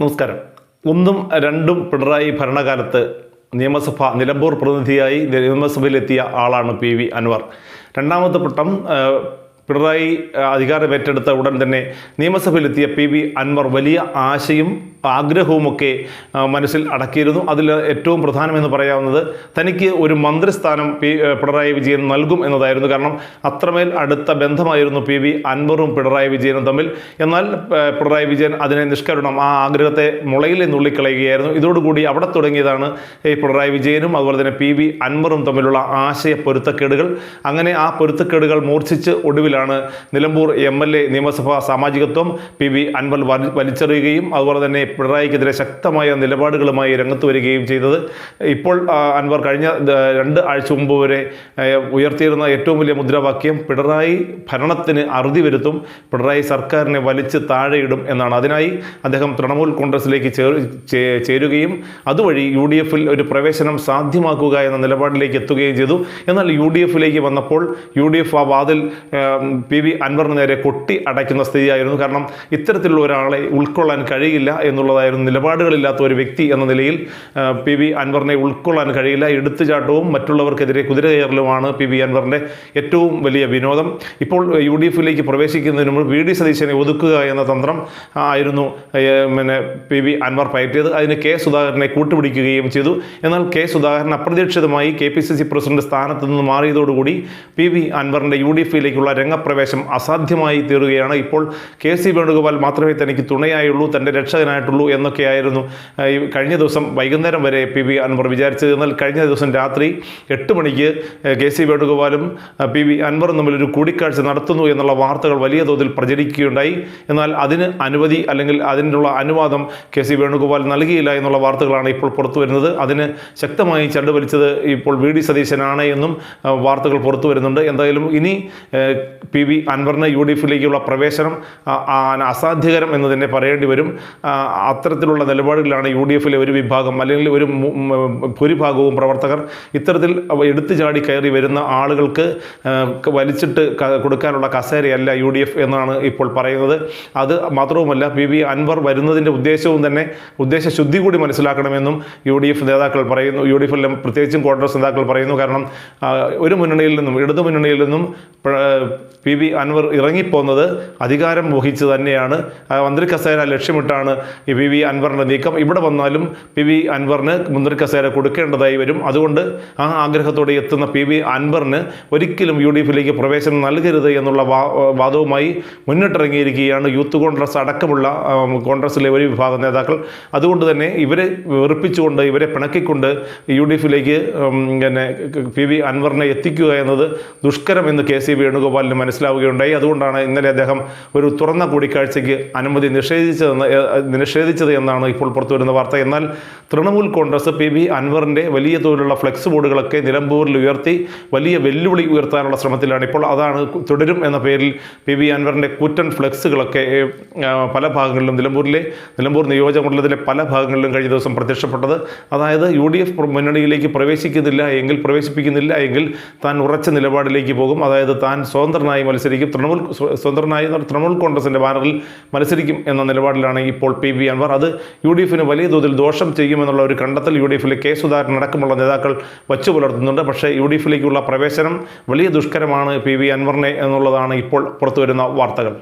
നമസ്കാരം. ഒന്നും രണ്ടും പിണറായി ഭരണകാലത്ത് നിയമസഭ നിലമ്പൂർ പ്രതിനിധിയായി നിയമസഭയിലെത്തിയ ആളാണ് പി വി അൻവർ. രണ്ടാമത്തെ പട്ടം പിണറായി അധികാരമേറ്റെടുത്ത ഉടൻ തന്നെ നിയമസഭയിലെത്തിയ പി വി അൻവർ വലിയ ആശയും ആഗ്രഹവുമൊക്കെ മനസ്സിൽ അടക്കിയിരുന്നു. അതിൽ ഏറ്റവും പ്രധാനമെന്ന് പറയാവുന്നത് തനിക്ക് ഒരു മന്ത്രിസ്ഥാനം പി പിണറായി വിജയൻ നൽകും എന്നതായിരുന്നു. കാരണം അത്രമേൽ അടുത്ത ബന്ധമായിരുന്നു പി വി അൻവറും പിണറായി വിജയനും തമ്മിൽ. എന്നാൽ പിണറായി വിജയൻ അതിനെ നിഷ്കരണം ആ ആഗ്രഹത്തെ മുളയിൽ നുള്ളിക്കളയുകയായിരുന്നു. ഇതോടുകൂടി അവിടെ തുടങ്ങിയതാണ് ഈ പിണറായി വിജയനും അതുപോലെ തന്നെ പി വി അൻവറും തമ്മിലുള്ള ആശയ പൊരുത്തക്കേടുകൾ. അങ്ങനെ ആ പൊരുത്തക്കേടുകൾ മൂർച്ഛിച്ച് ഒടുവിലാണ് നിലമ്പൂർ എം എൽ എ നിയമസഭാ സാമാജികത്വം പി വി അൻവർ വലി- വലിച്ചെറിയുകയും അതുപോലെ തന്നെ പിണറായിക്കെതിരെ ശക്തമായ നിലപാടുകളുമായി രംഗത്ത് വരികയും ചെയ്തത്. ഇപ്പോൾ അൻവർ കഴിഞ്ഞ രണ്ട് ആഴ്ച മുമ്പ് വരെ ഉയർത്തിയിരുന്ന ഏറ്റവും വലിയ മുദ്രാവാക്യം പിണറായി ഭരണത്തിന് അറുതി വരുത്തും പിണറായി സർക്കാരിനെ വലിച്ച് താഴെയിടും എന്നാണ്. അതിനായി അദ്ദേഹം തൃണമൂൽ കോൺഗ്രസിലേക്ക് ചേരുകയും അതുവഴി യു ഡി എഫിൽ ഒരു പ്രവേശനം സാധ്യമാക്കുക എന്ന നിലപാടിലേക്ക് എത്തുകയും ചെയ്തു. എന്നാൽ യു ഡി എഫിലേക്ക് വന്നപ്പോൾ യു ഡി എഫ് ആ വാതിൽ പി വി അൻവറിന് നേരെ കൊട്ടി അടയ്ക്കുന്ന സ്ഥിതിയായിരുന്നു. കാരണം ഇത്തരത്തിലുള്ള ഒരാളെ ഉൾക്കൊള്ളാൻ കഴിയില്ല എന്നുള്ളതായിരുന്നു നിലപാടുകളില്ലാത്ത ഒരു വ്യക്തി എന്ന നിലയിൽ പി വി അൻവറിനെ ഉൾക്കൊള്ളാൻ കഴിയില്ല. എടുത്തുചാട്ടവും മറ്റുള്ളവർക്കെതിരെ കുതിര കയറലുമാണ് പി വി അൻവറിന്റെ ഏറ്റവും വലിയ വിനോദം. ഇപ്പോൾ യു ഡി എഫിലേക്ക് പ്രവേശിക്കുന്നതിന് മുമ്പ് വി ഡി സതീശനെ ഒതുക്കുക എന്ന തന്ത്രം ആയിരുന്നു പിന്നെ പി വി അൻവർ പയറ്റിയത്. അതിന് കെ സുധാകരനെ കൂട്ടുപിടിക്കുകയും ചെയ്തു. എന്നാൽ കെ സുധാകരൻ അപ്രതീക്ഷിതമായി K P C C president സ്ഥാനത്ത് നിന്ന് മാറിയതോടുകൂടി പി വി അൻവറിന്റെ യു ഡി എഫിലേക്കുള്ള രംഗപ്രവേശം അസാധ്യമായി തീരുകയാണ്. ഇപ്പോൾ കെ സി വേണുഗോപാൽ മാത്രമേ തനിക്ക് തുണയായുള്ളൂ. തന്റെ രക്ഷകനായിട്ടുള്ളൂ എന്നൊക്കെയായിരുന്നു. ഈ കഴിഞ്ഞ ദിവസം വൈകുന്നേരം വരെ പി വി അൻവർ വിചാരിച്ചത്. എന്നാൽ കഴിഞ്ഞ ദിവസം രാത്രി എട്ട് മണിക്ക് കെ സി വേണുഗോപാലും പി വി അൻവറും തമ്മിലൊരു കൂടിക്കാഴ്ച നടത്തുന്നു എന്നുള്ള വാർത്തകൾ വലിയ തോതിൽ പ്രചരിക്കുകയുണ്ടായി. എന്നാൽ അതിന് അനുമതി അല്ലെങ്കിൽ അതിനുള്ള അനുവാദം കെ സി വേണുഗോപാൽ നൽകിയില്ല എന്നുള്ള വാർത്തകളാണ് ഇപ്പോൾ പുറത്തു വരുന്നത്. അതിന് ശക്തമായി ചണ്ടുവലിച്ചത് ഇപ്പോൾ വി ഡി സതീശനാണ് എന്നും വാർത്തകൾ പുറത്തു വരുന്നുണ്ട്. എന്തായാലും ഇനി പി വി അൻവറിന് യു ഡി എഫിലേക്കുള്ള പ്രവേശനം അസാധ്യകരം എന്ന് തന്നെ പറയേണ്ടി വരും. അത്തരത്തിലുള്ള നിലപാടുകളിലാണ് യു ഡി എഫിലെ ഒരു വിഭാഗം അല്ലെങ്കിൽ ഒരു ഭൂരിഭാഗവും പ്രവർത്തകർ ഇത്തരത്തിൽ എടുത്തു ചാടി കയറി വരുന്ന ആളുകൾക്ക് വലിച്ചിട്ട് കൊടുക്കാനുള്ള കസേരയല്ല യു ഡി എഫ് എന്നാണ് ഇപ്പോൾ പറയുന്നത്. അത് മാത്രവുമല്ല പി വി അൻവർ വരുന്നതിന്റെ ഉദ്ദേശവും തന്നെ ഉദ്ദേശശുദ്ധി കൂടി മനസ്സിലാക്കണമെന്നും യു ഡി എഫ് നേതാക്കൾ പറയുന്നു. യു ഡി എഫിലും പ്രത്യേകിച്ചും കോൺഗ്രസ് നേതാക്കൾ പറയുന്നു. കാരണം ഒരു മുന്നണിയിൽ നിന്നും ഇടതു മുന്നണിയിൽ നിന്നും പി വി അൻവർ ഇറങ്ങിപ്പോന്നത് അധികാരം വഹിച്ച് തന്നെയാണ്. മന്ത്രി കസേര ലക്ഷ്യമിട്ടാണ് ഈ പി വി അൻവറിന്റെ നീക്കം ഇവിടെ വന്നാലും പി വി അൻവറിന് മുന്തിരി കസേര കൊടുക്കേണ്ടതായി വരും. അതുകൊണ്ട് ആ ആഗ്രഹത്തോടെ എത്തുന്ന പി വി അൻവറിന് ഒരിക്കലും യു ഡി എഫിലേക്ക് പ്രവേശനം നൽകരുത് എന്നുള്ള വാദവുമായി മുന്നിട്ടിറങ്ങിയിരിക്കുകയാണ് യൂത്ത് കോൺഗ്രസ് അടക്കമുള്ള കോൺഗ്രസിലെ ഒരു വിഭാഗം നേതാക്കൾ. അതുകൊണ്ട് തന്നെ ഇവരെ വെറുപ്പിച്ചുകൊണ്ട് ഇവരെ പിണക്കിക്കൊണ്ട് യു ഡി എഫിലേക്ക് പിന്നെ പി വി അൻവറിനെ എത്തിക്കുക എന്നത് ദുഷ്കരം എന്ന് കെ സി വേണുഗോപാലിന് മനസ്സിലാവുകയുണ്ടായി. അതുകൊണ്ടാണ് ഇന്നലെ അദ്ദേഹം ഒരു തുറന്ന കൂടിക്കാഴ്ചയ്ക്ക് അനുമതി നിഷേധിച്ചതെന്ന് നിഷേധിച്ചത് എന്നാണ് ഇപ്പോൾ പുറത്തുവരുന്ന വാർത്ത. എന്നാൽ തൃണമൂൽ കോൺഗ്രസ് പി വി അൻവറിന്റെ വലിയ തോതിലുള്ള ഫ്ലെക്സ് ബോർഡുകളൊക്കെ നിലമ്പൂരിൽ ഉയർത്തി വലിയ വെല്ലുവിളി ഉയർത്താനുള്ള ശ്രമത്തിലാണ്. ഇപ്പോൾ അതാണ് തുടരും എന്ന പേരിൽ പി വി അൻവറിന്റെ കൂറ്റൻ ഫ്ലെക്സുകളൊക്കെ പല ഭാഗങ്ങളിലും നിലമ്പൂരിലെ നിലമ്പൂർ നിയോജകമണ്ഡലത്തിലെ പല ഭാഗങ്ങളിലും കഴിഞ്ഞ ദിവസം പ്രത്യക്ഷപ്പെട്ടത്. അതായത് യു ഡി എഫ് മുന്നണിയിലേക്ക് പ്രവേശിക്കുന്നില്ല എങ്കിൽ പ്രവേശിപ്പിക്കുന്നില്ല എങ്കിൽ താൻ ഉറച്ച നിലപാടിലേക്ക് പോകും. അതായത് താൻ സ്വതന്ത്രനായി മത്സരിക്കും. തൃണമൂൽ സ്വ- സ്വതന്ത്രനായി തൃണമൂൽ കോൺഗ്രസിന്റെ ബാനറിൽ മത്സരിക്കും എന്ന നിലപാടിലാണ് ഇപ്പോൾ പി വി അൻവർ അത് യു ഡി എഫിന് വലിയ തോതിൽ ദോഷം ചെയ്യുമെന്നുള്ള ഒരു കണ്ടെത്തൽ യു ഡി എഫിലെ കെ സുധാകരൻ അടക്കമുള്ള നേതാക്കൾ വച്ചു പുലർത്തുന്നുണ്ട്. പക്ഷേ യു ഡി എഫിലേക്കുള്ള പ്രവേശനം വലിയ ദുഷ്കരമാണ് പി വി അൻവറിനെ എന്നുള്ളതാണ് ഇപ്പോൾ പുറത്തുവരുന്ന വാർത്തകൾ.